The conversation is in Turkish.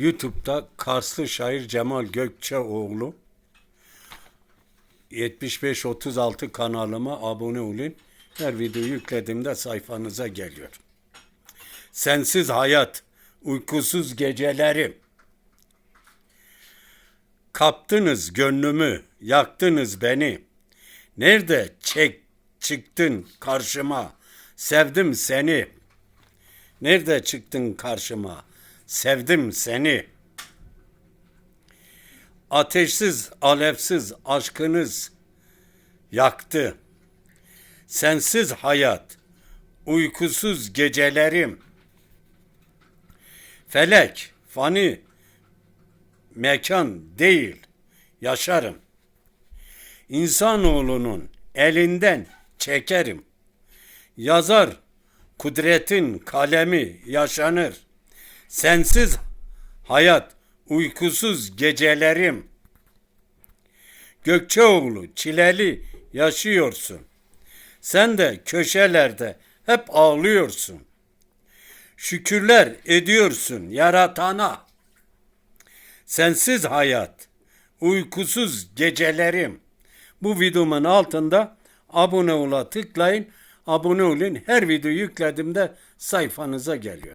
YouTube'da Karslı şair Cemal Gökçeoğlu 7536 kanalıma abone olun. Her videoyu yüklediğimde sayfanıza geliyor. Sensiz hayat, uykusuz gecelerim. Kaptınız gönlümü, yaktınız beni. Nerede çek çıktın karşıma, sevdim seni. Nerede çıktın karşıma, sevdim seni. Ateşsiz, alevsiz aşkınız yaktı. Sensiz hayat, uykusuz gecelerim. Felek, fani, mekan değil, yaşarım. İnsanoğlunun elinden çekerim. Yazar, kudretin kalemi yaşanır. Sensiz hayat, uykusuz gecelerim. Gökçeoğlu çileli yaşıyorsun. Sen de köşelerde hep ağlıyorsun. Şükürler ediyorsun yaratana. Sensiz hayat, uykusuz gecelerim. Bu videomun altında abone ola tıklayın. Abone olun. Her video yüklediğimde sayfanıza geliyor.